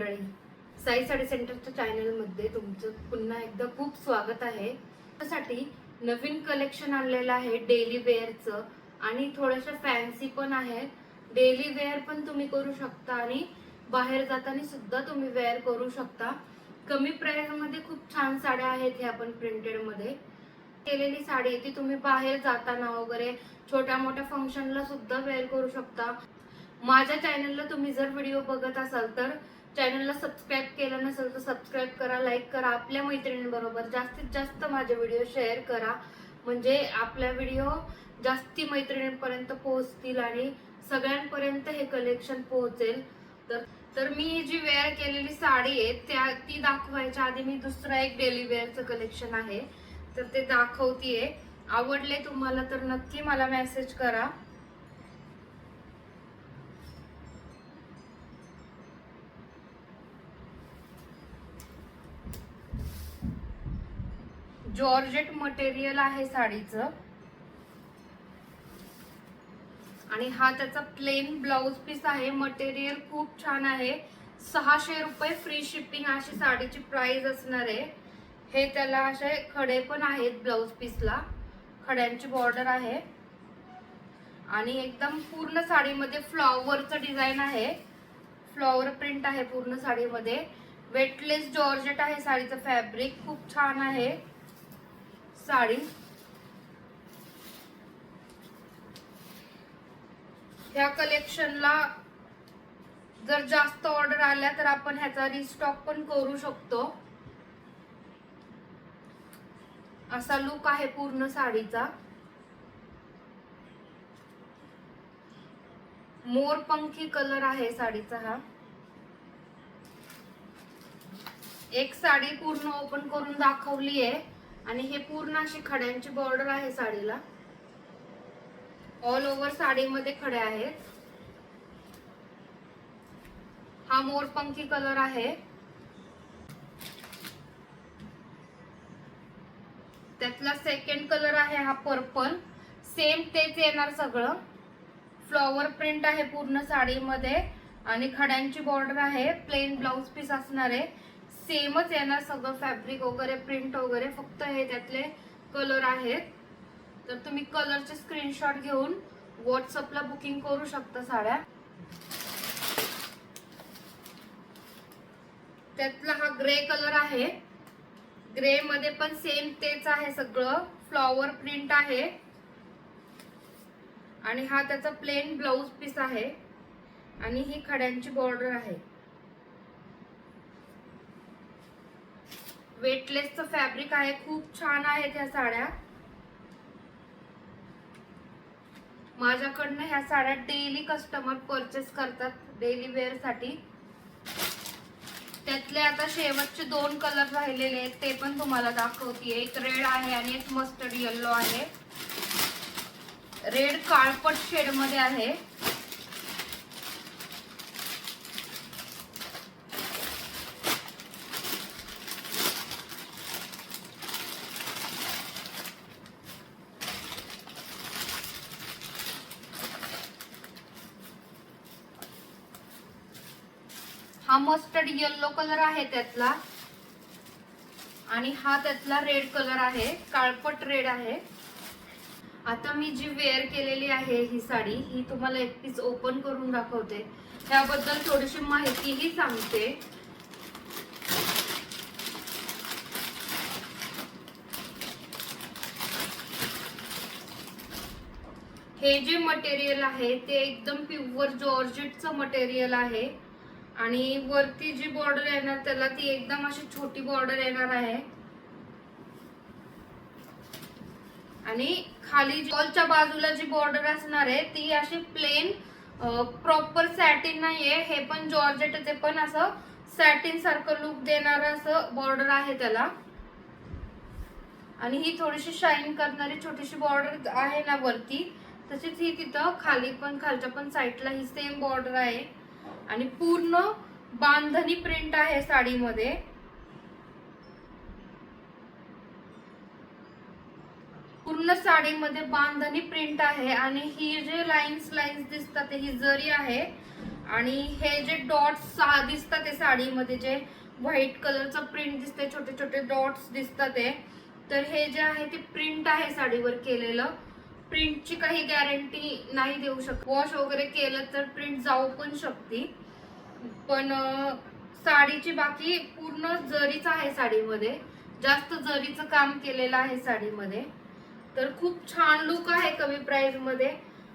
मंडळी साई साडी सेंटरच्या चॅनलमध्ये तुमचं पुन्हा एकदा खूप स्वागत आहे. त्यासाठी नवीन कलेक्शन आणलेलं आहे डेली वेअरचं आणि थोडंसं फॅन्सी पण आहे. डेली वेअर पण तुम्ही करू शकता आणि बाहेर जाताना सुद्धा तुम्ही वेअर करू शकता. कमी प्राइसमध्ये खूप छान साड्या आहेत ह्या पण प्रिंटेडमध्ये. केलेली साडी आहे ती तुम्ही बाहेर जाताना वगैरे छोट्या मोठ्या फंक्शनला सुद्धा वेअर करू शकता. माझ्या चॅनलला तुम्ही जर व्हिडिओ बघत असाल तर चॅनलला सबस्क्राईब केलं नसेल तर सबस्क्राईब करा लाईक करा. आपल्या मैत्रिणींबरोबर जास्तीत जास्त माझे व्हिडिओ शेअर करा. म्हणजे आपल्या व्हिडिओ जास्ती मैत्रिणींपर्यंत पोहोचतील आणि सगळ्यांपर्यंत हे कलेक्शन पोहोचेल. तर तर मी जी वेअर केलेली साडी आहे त्या ती दाखवायच्या आधी मी दुसरा एक डेली वेअरचं कलेक्शन आहे. तर ते दाखवतीये. आवडले तुम्हाला तर नक्की मला मेसेज करा. जॉर्जेट मटेरियल आहे साडीचं. आणि हा त्याचा प्लेन ब्लाउज पीस आहे. मटेरियल खूप छान आहे. सहाशे रुपये फ्री शिपिंग अशी साडीची प्राइस असणार आहे. हे त्याला असे खडे पण आहेत ब्लाउज पीसला खड्यांची बॉर्डर आहे. आणि एकदम पूर्ण साडीमध्ये फ्लॉवरचं डिझाईन आहे. फ्लॉवर प्रिंट आहे पूर्ण साडीमध्ये. वेटलेस जॉर्जेट आहे साडीचं फॅब्रिक खूप छान आहे. साडी. ह्या कलेक्शनला जर जास्त ऑर्डर आल्या तर आपण ह्याचा रिस्टॉक पण करू शकतो. असा लुक आहे पूर्ण साडीचा. मोरपंखी कलर आहे साडीचा हा. एक साडी पूर्ण ओपन करून दाखवली आहे आणि हे पूर्ण अशी खड्यांची बॉर्डर आहे साडीला. ऑल ओव्हर साडीमध्ये खडे आहेत. हा मोरपंखी कलर आहे. त्यातला सेकंड कलर आहे हा पर्पल सेम तेच येणार सगळं. फ्लॉवर प्रिंट आहे पूर्ण साडीमध्ये. आणि खड्यांची बॉर्डर आहे. प्लेन ब्लाउज पीस असणार आहे. सेमच येणार सगळं फॅब्रिक वगैरे प्रिंट वगैरे फक्त हे त्यातले कलर आहेत. तर तुम्ही कलरचे स्क्रीनशॉट घेऊन व्हॉट्सअपला बुकिंग करू शकता साड्या. त्यातला हा ग्रे कलर आहे. ग्रे मध्ये पण सेम तेच आहे सगळं. फ्लॉवर प्रिंट आहे. आणि हा त्याचा प्लेन ब्लाउज पीस आहे. आणि ही खड्यांची बॉर्डर आहे. वेटलेसचं फॅब्रिक आहे. खूप छान आहेत ह्या साड्या. माझ्याकडनं ह्या साड्या डेली कस्टमर परचेस करतात डेली वेअरसाठी. त्यातले आता शेवटचे दोन कलर राहिलेले आहेत ते पण तुम्हाला दाखवते एक रेड आहे आणि एक मस्टर्ड येल्लो आहे. रेड काळपट शेडमध्ये आहे. हा मस्टर्ड येल्लो कलर आहे त्यातला. आणि हा त्यातला रेड कलर आहे काळपट रेड आहे. आता मी जी वेअर केलेली आहे ही साडी ही तुम्हाला एक पीस ओपन करून दाखवते. त्याबद्दल थोडीशी माहितीही सांगते. हे जे मटेरियल आहे ते एकदम प्युअर जॉर्जेटचं मटेरियल आहे. आणि वरती जी बॉर्डर येणार त्याला ती एकदम अशी छोटी बॉर्डर येणार आहे. आणि खाली वॉलच्या बाजूला जी बॉर्डर असणार आहे ती अशी प्लेन प्रॉपर सॅटिन नाहीये. हे पण जॉर्जेटचे पण असं सॅटिन सारखं लुक देणार असं बॉर्डर आहे त्याला. आणि ही थोडीशी शाईन करणारी छोटीशी बॉर्डर आहे ना वरती. तशीच ही तिथं खाली पण खालच्या पण साईडला ही सेम बॉर्डर आहे. आणि पूर्ण बांधणी प्रिंट आहे साडीमध्ये. पूर्ण साडीमध्ये बांधणी प्रिंट आहे आणि ही जे लाईन्स लाईन्स दिसतात ही जरी आहे आणि हे जे डॉट्स दिसतात ते साडीमध्ये जे व्हाईट कलरचं प्रिंट दिसते छोटे छोटे डॉट्स दिसतात ते तर हे जे आहे ते प्रिंट आहे साडीवर केलेलं. प्रिंटची काही गॅरंटी नाही देऊ शकत. वॉश वगैरे केलं तर प्रिंट जाऊ पण शकते. पण साडीची बाकी पूर्ण जरीच आहे साडीमध्ये. जास्त जरीचं काम केलेलं आहे साडीमध्ये. तर खूप छान लुक आहे कमी प्राईजमध्ये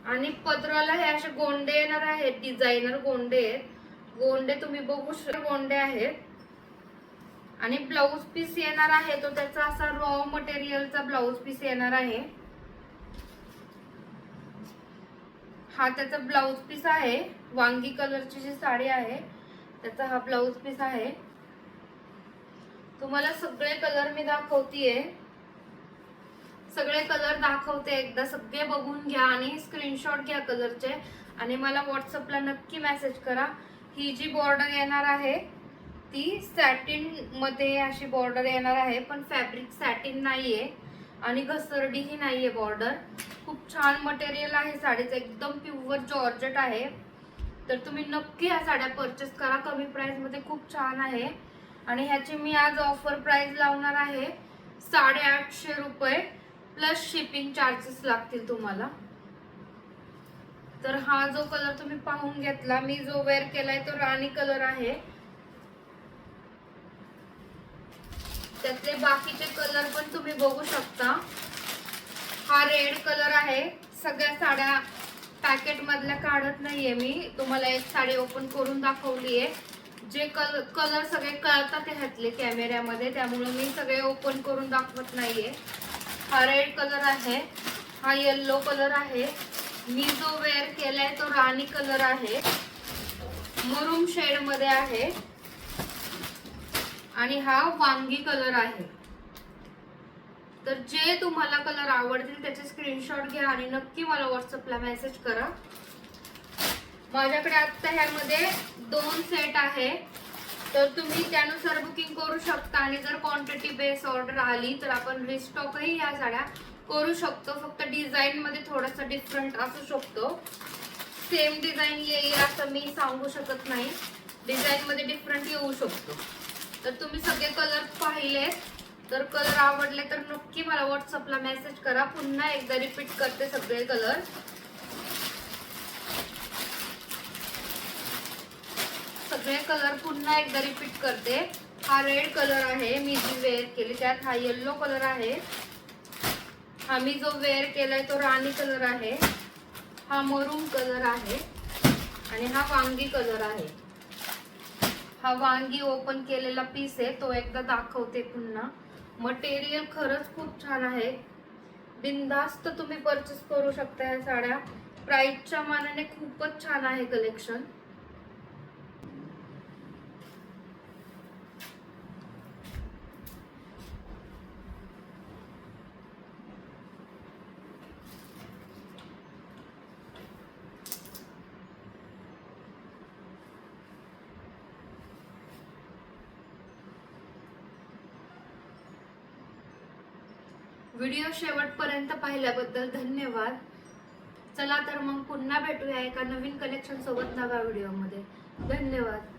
आणि पत्राला हे असे गोंडे येणार आहेत डिझायनर गोंडे आहेत. गोंडे तुम्ही बघू शकता गोंडे आहेत. आणि ब्लाऊज पीस येणार आहे तो त्याचा असा रॉ मटेरियलचा ब्लाऊज पीस येणार आहे. हा त्याचा ब्लाऊज पीस आहे. वांगी कलरची जी साडी आहे त्याचा हा ब्लाऊज पीस आहे. तुम्हाला सगळे कलर मी दाखवतीये. सगळे कलर दाखवते एकदा. सगळे बघून घ्या आणि स्क्रीनशॉट घ्या कलरचे आणि मला व्हॉट्सअपला नक्की मेसेज करा. ही जी बॉर्डर येणार आहे ती सॅटिनमध्ये अशी बॉर्डर येणार आहे पण फॅब्रिक सॅटिन नाहीये. आणि घसरडीही नाहीये बॉर्डर खूप छान मटेरियल आहे साडीचं एकदम प्युअर जॉर्जेट आहे. तर तुम्ही नक्की ह्या साड्या परचेस करा कमी प्राइसमध्ये खूप छान आहे. आणि ह्याची मी आज ऑफर प्राइस लावणार आहे साडेआठशे रुपये प्लस शिपिंग चार्जेस लागतील तुम्हाला. तर हा जो कलर तुम्ही पाहून घेतला मी जो वेअर केलाय तो राणी कलर आहे. त्यातले बाकीचे कलर पण तुम्ही बघू शकता. हा रेड कलर आहे. सगळ्या साड्या पॅकेटमधल्या काढत नाहीये मी. तुम्हाला एक साडी ओपन करून दाखवली आहे जे कलर कलर सगळे कळतात ह्यातले कॅमेऱ्यामध्ये त्यामुळे मी सगळे ओपन करून दाखवत नाहीये. हा रेड कलर आहे. हा येल्लो कलर आहे. मी जो वेअर केलाय तो राणी कलर आहे. मरूम शेडमध्ये आहे. आणि हा वांगी कलर आहे. तर जे तुम्हाला कलर आवडतील त्याचे स्क्रीनशॉट घ्या आणि नक्की मला व्हॉट्सअपला मेसेज करा. माझ्याकडे आता ह्यामध्ये दोन सेट आहे. तर तुम्ही त्यानुसार बुकिंग करू शकता आणि जर क्वांटिटी बेस ऑर्डर आली तर आपण रिस्टॉकही ह्या साड्या करू शकतो. फक्त डिझाईन मध्ये थोडासा डिफरंट असू शकतो. सेम डिझाईन येईल असं मी सांगू शकत नाही. डिझाईन मध्ये डिफरंट येऊ शकतो. तर तुम्ही सगळे कलर पाहिलेत. तर कलर आवडले तर नक्की मला व्हॉट्सअपला मेसेज करा. पुन्हा एकदा रिपीट करते सगळे कलर सगळे कलर पुन्हा एकदा रिपीट करते. हा रेड कलर आहे. मी जी वेअर केली त्यात हा येल्लो कलर आहे. हा मी जो वेअर केलाय तो राणी कलर आहे. हा मरून कलर आहे. आणि हा वांगी कलर आहे. हा वांगी ओपन केलेला पीस आहे तो एकदा दाखवते पुन्हा. मटेरियल खरंच खूप छान आहे. बिनधास्त तुम्ही परचेस करू शकता ह्या साड्या. प्राइसच्या मानाने खूपच छान आहे कलेक्शन व्हिडिओ शेवटपर्यंत पाहिल्याबद्दल धन्यवाद. चला तर मग पुन्हा भेटूया एका नवीन कलेक्शन सोबत नव्या व्हिडिओमध्ये. धन्यवाद.